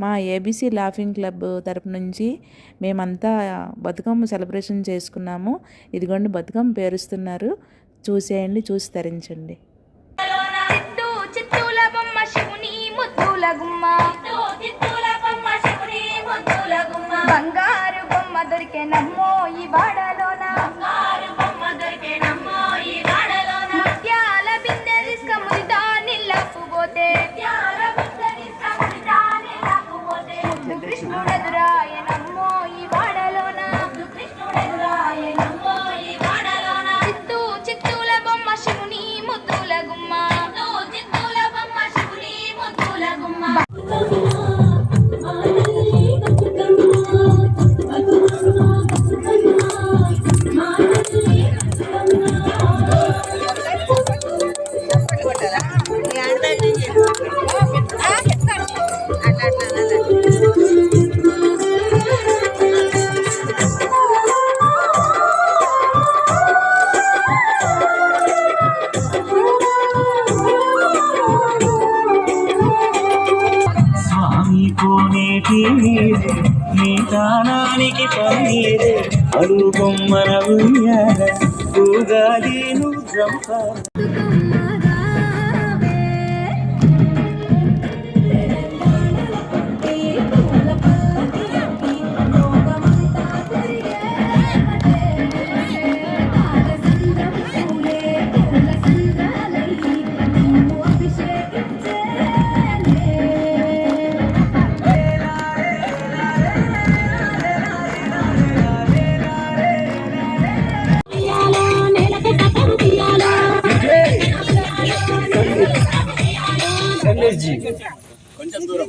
మా ABC laughing club తరపు నుంచి మేమంతా బతుకమ్మ సెలబ్రేషన్ చేసుకున్నాము. ఇదిగోండి బతుకమ్మ పేరుస్తున్నారు. చూసేయండి చూసి తరించండి. బంగారు బొమ్మ దొరికే నమ్మో ఈ అరూపం మనవియాగా ఉగాది నూత్రం పాప ఎంఎస్జి కొంచెం దూరం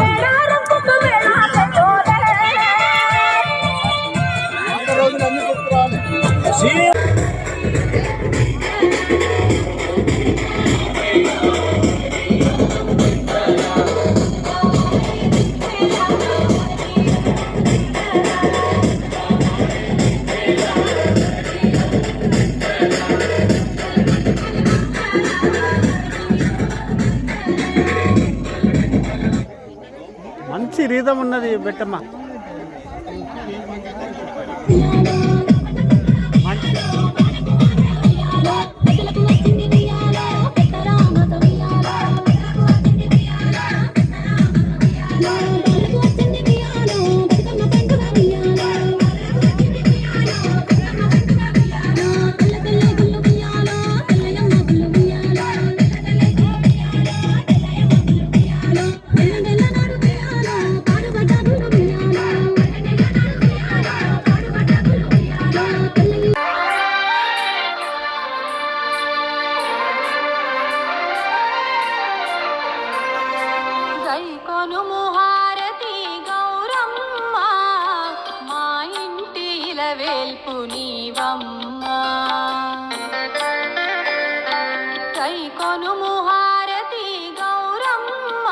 మంచి రీతం ఉన్నది బెట్టమ్మ ముహారతి గౌరమ్మ మా ఇంటి ఇలవేల్పు నీవమ్మ. కై కొను ముహారతి గౌరమ్మ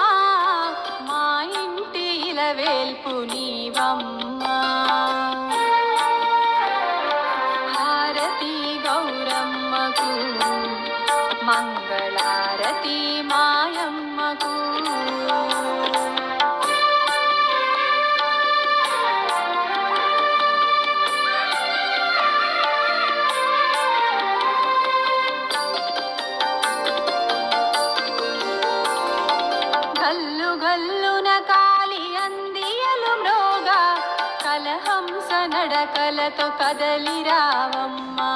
నడకలతో కదలి రావమ్మా.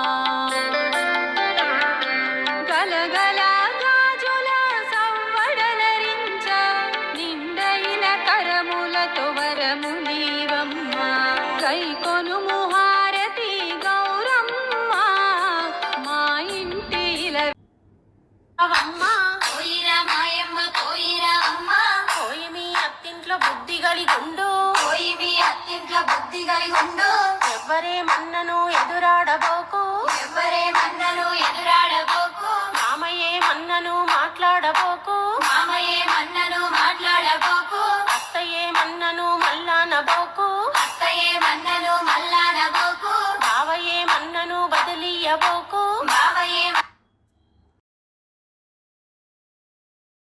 గలగల గాజుల సవ్వడలరించ నిండైన కరములతో వరము నీవమ్మా. కైకొను ముహారతి గౌరమ్మ మా ఇంటి ఇలా అమ్మా పోయిరా మాయమ్మ పోయిరా అమ్మ. పోయి మీ అత్తింట్లో బుద్ధి కలిగుండు పోయి మీ అత్తింట్లో బుద్ధి కలిగి ఉండు. ఎవ్వరే మన్నను ఎదురాడబోకు. ఎవ్వరే మన్నను ఎదురాడబోకు. మామయ్యే మన్నను మాట్లాడబోకు. మామయ్యే మన్నను మాట్లాడబోకు. అత్తయ్యే మన్నను మల్లానబోకు అత్తయ్యే మన్నను మల్లానబోకు బావయ్యే మన్నను బదిలీయబోకు.